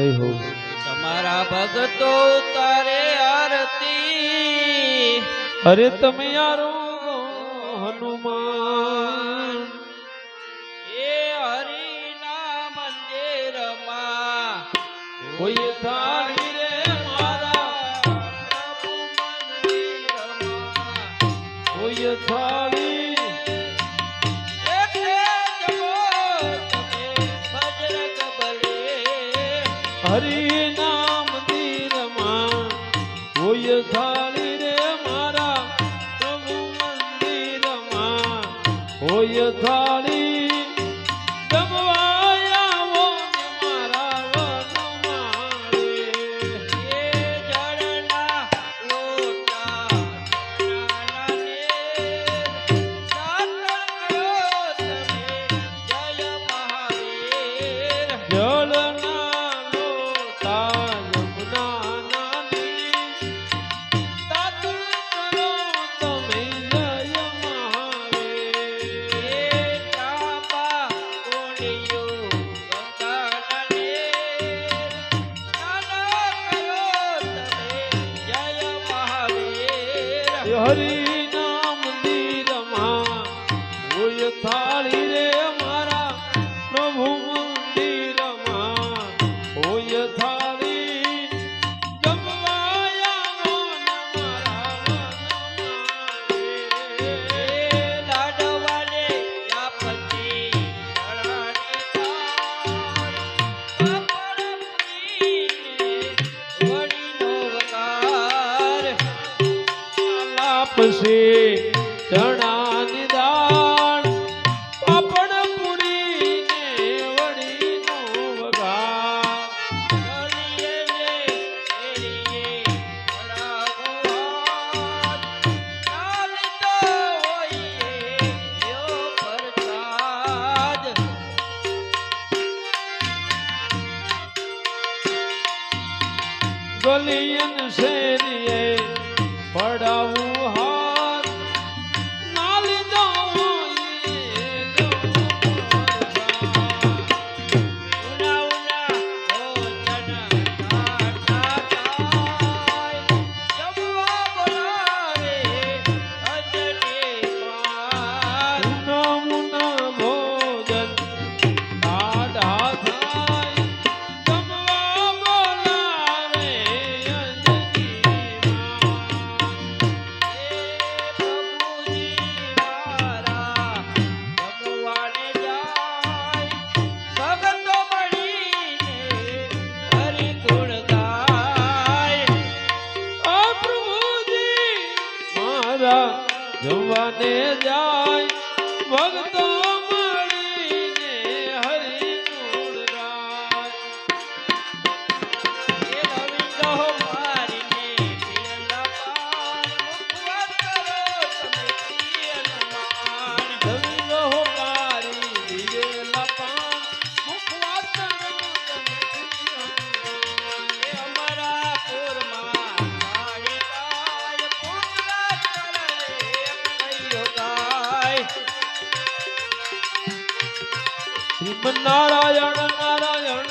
થઈ હો તમારા ભગતો તારે આરતી. અરે તમે યારો હનુમાન. એ હરિના મંદિરમાં કોઈ થાળી રે મારા પ્રભુ મંદિરમાં. કોઈ થાળી હોય થાળી જમવા હરિ નામની રમા હોય થાળી રે છે ધણા નિદાન આપણ પુડી ને વળી નો વગા ગલિયન શેરીએ જવાને જાય ભગતો નારાયણ નારાયણ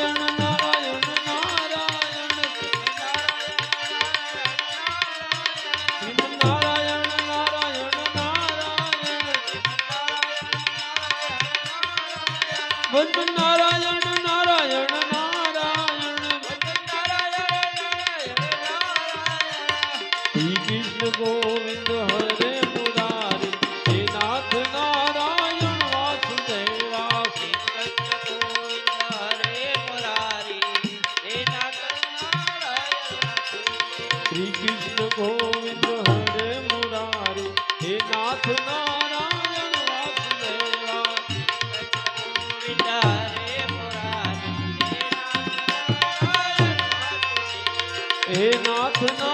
go. सुनो